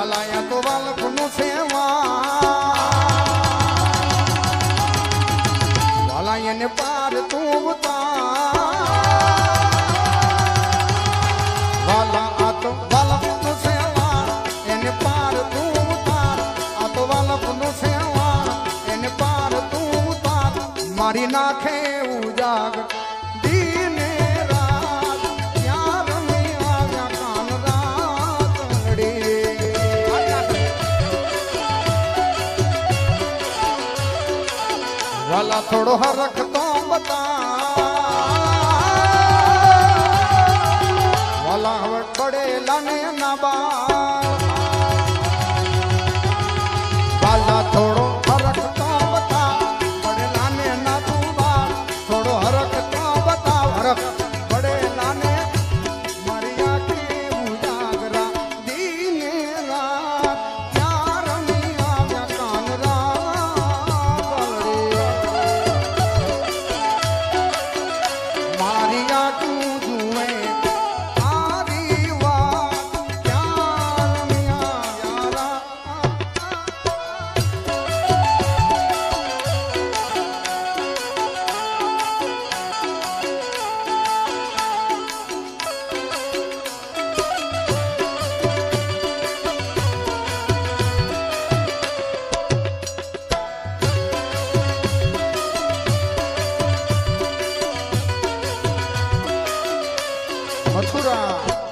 વાલાયા તો વાલખનું સેવા. વાલાયાને પાર તું બતા વાલા આ તો વાલખનું સેવા, એને પાર તું ઉતાર આ તો વાલખનું સેવા, એને મારી નાખે ઉજાગર વાલા થોડો હરખ તો બતા વાલા હવે પડેલા ને ના तुम्हारी आंखें 어토라.